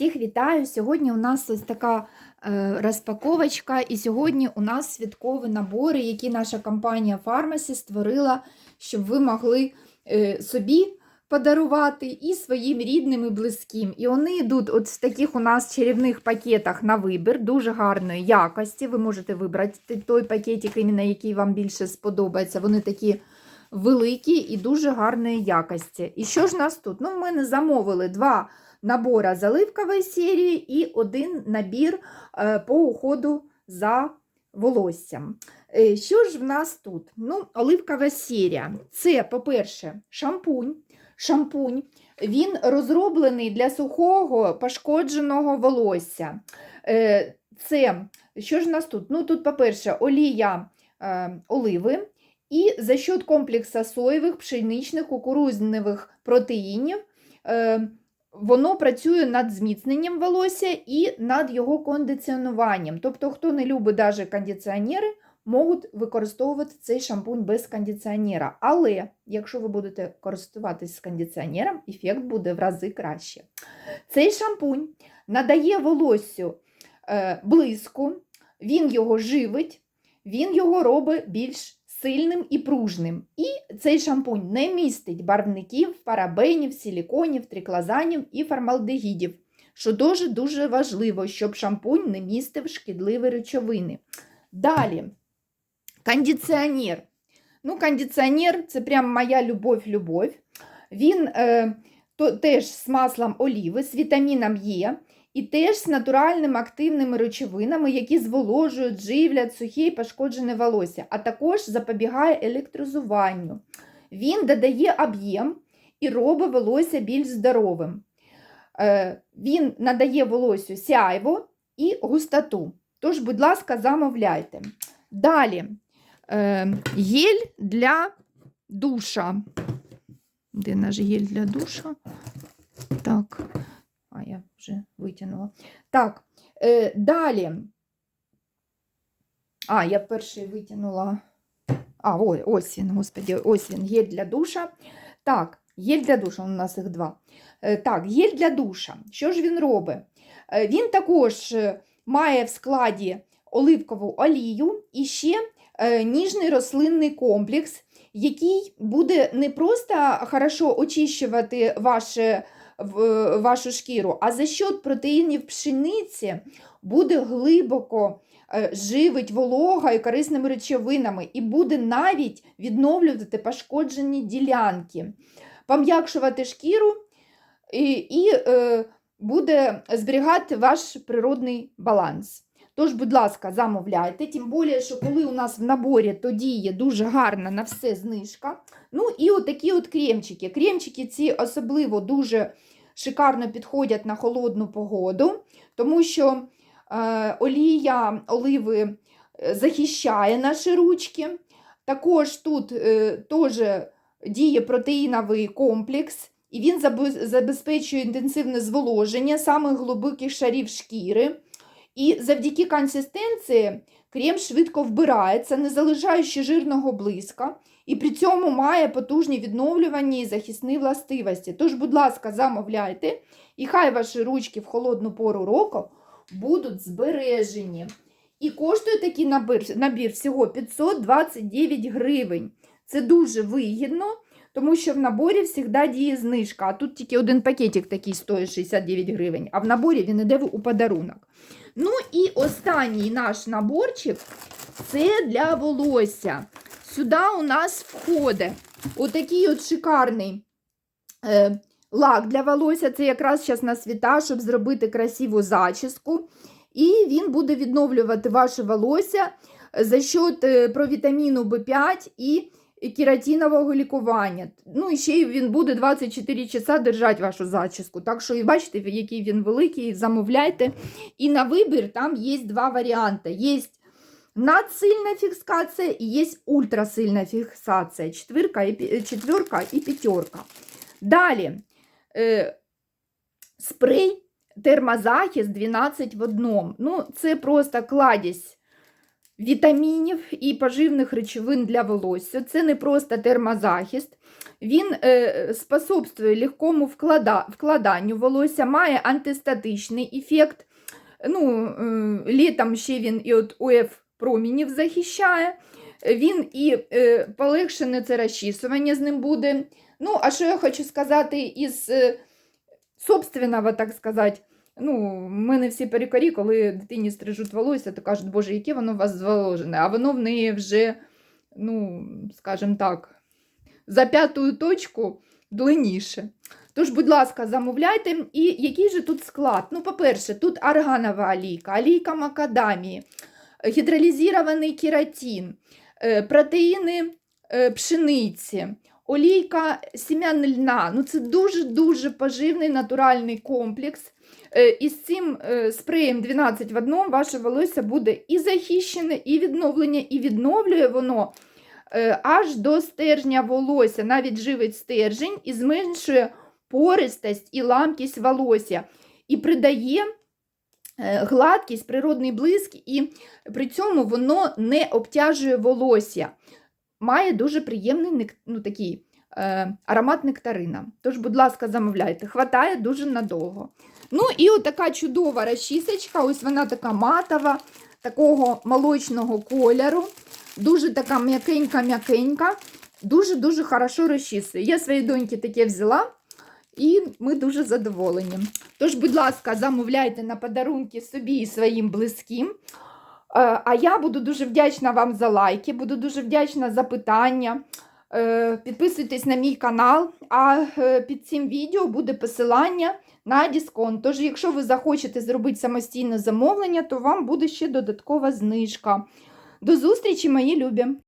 Всіх вітаю! Сьогодні у нас ось така е, розпаковочка, і сьогодні у нас святкові набори, які наша компанія Pharmacy створила, щоб ви могли е, собі подарувати і своїм рідним і близьким. І вони йдуть от в таких у нас чарівних пакетах на вибір, дуже гарної якості. Ви можете вибрати той пакетик, який вам більше сподобається. Вони такі великі і дуже гарної якості. І що ж нас тут? Ну, в мене замовили два набора з оливкової серії і один набір е, по уходу за волоссям. Е, Що ж в нас тут? Ну, Оливкова серія. Це, по-перше, шампунь. Шампунь. Він розроблений для сухого пошкодженого волосся. Е, Це, що ж в нас тут? Ну, Тут, по-перше, олія оливи. І за счет комплексу соєвих, пшеничних, кукурудзяних протеїнів воно працює над зміцненням волосся і над його кондиціонуванням. Тобто, хто не любить навіть кондиціонери, можуть використовувати цей шампунь без кондиціонера. Але якщо ви будете користуватись кондиціонером, ефект буде в рази краще. Цей шампунь надає волоссю е, блиску, він його живить, він його робить більш сильним і пружним. І цей шампунь не містить барвників, парабенів, силіконів, триклозанів і формалдегідів, що дуже-дуже важливо, щоб шампунь не містив шкідливі речовини. Далі, кондиціонер. Ну, кондиціонер це прям моя любов-любов. Він е, то, теж з маслом оліви, з вітаміном Е. І теж з натуральними активними речовинами, які зволожують, живлять сухе і пошкоджене волосся, а також запобігає електрозуванню. Він додає об'єм і робить волосся більш здоровим. Е, Він надає волоссю сяйво і густоту. Тож, будь ласка, замовляйте. Далі е, гель для душа. Де наш гель для душа? Так. Вже витягнула. Так, е, далі. А, я перший витягнула. А, ось він, господі, ось він, гель для душа. Так, гель для душа, у нас їх два. Е, так, гель для душа. Що ж він робить? Е, він також е, має в складі оливкову олію і ще ніжний рослинний комплекс, який буде не просто хорошо очищувати ваше вашу шкіру, а за счет протеїнів пшениці буде глибоко е, живить волога і корисними речовинами, і буде навіть відновлювати пошкоджені ділянки, пом'якшувати шкіру і, і е, буде зберігати ваш природний баланс. Тож, будь ласка, замовляйте, тим більше, що коли у нас в наборі то діє дуже гарна на все знижка. Ну і отакі от кремчики. Кремчики ці особливо дуже шикарно підходять на холодну погоду, тому що е, олія оливи е, захищає наші ручки. Також тут е, теж діє протеїновий комплекс, і він забезпечує інтенсивне зволоження самих глибоких шарів шкіри. І завдяки консистенції крем швидко вбирається, не залишаючи жирного блиска, і при цьому має потужні відновлювані і захисні властивості. Тож, будь ласка, замовляйте, і хай ваші ручки в холодну пору року будуть збережені. І коштує такий набір, набір всього 529 гривень. Це дуже вигідно, тому що в наборі завжди діє знижка. А тут тільки один пакетик такий стоїть 69 гривень, а в наборі він іде у подарунок. Ну і останній наш наборчик це для волосся. Сюди у нас входить отакий от шикарний е, лак для волосся. Це якраз зараз на світа, щоб зробити красиву зачіску. І він буде відновлювати ваше волосся за счет е, провітаміну В5 і кератинового лікування. Ну і ще він буде 24 часа держати вашу зачіску. Так що, і бачите, який він великий, замовляйте. І на вибір там є два варіанти. Є надсильна фіксація і є ультрасильна фіксація. Четвірка і, четверка і п'ятерка. Далі е, спрей термозахист 12 в одному. Ну, Це просто кладість вітамінів і поживних речовин для волосся. Це не просто термозахист. Він е, способствує легкому вклада, вкладанню волосся, має антистатичний ефект. Ну, е, літом ще він і від УФ промінів захищає. Він і е, полегшене це розчісування з ним буде. Ну, а що я хочу сказати із е, собственного, так сказати, ну, в мене всі перукарі, коли дитині стрижуть волосся, то кажуть, боже, яке воно у вас зволожене, а воно в неї вже, ну, скажімо так, за п'яту точку длинніше. Тож, будь ласка, замовляйте. І який же тут склад? Ну, по-перше, тут арганова олійка, олійка макадамії, гідролізований кератин, е, протеїни е, пшениці, олійка сім'ян льна. Ну, це дуже-дуже поживний натуральний комплекс. Е, І з цим спреєм 12 в одному ваше волосся буде і захищене, і відновлення, і відновлює воно аж до стержня волосся, навіть живить стержень і зменшує пористость і ламкість волосся, і придає гладкість, природний блиск, і при цьому воно не обтяжує волосся. Має дуже приємний ну, такий, е, аромат нектарина. Тож, будь ласка, замовляйте. Хватає дуже надовго. Ну і отака чудова розчісочка, ось вона така матова, такого молочного кольору. Дуже така м'якенька-м'якенька, дуже-дуже хорошо розчісує. Я своїй доньки таке взяла, і ми дуже задоволені. Тож, будь ласка, замовляйте на подарунки собі і своїм близьким. Е, А я буду дуже вдячна вам за лайки, буду дуже вдячна за питання. Е, Підписуйтесь на мій канал, а е, під цим відео буде посилання на дисконт. Тож, якщо ви захочете зробити самостійне замовлення, то вам буде ще додаткова знижка. До зустрічі, мої любі!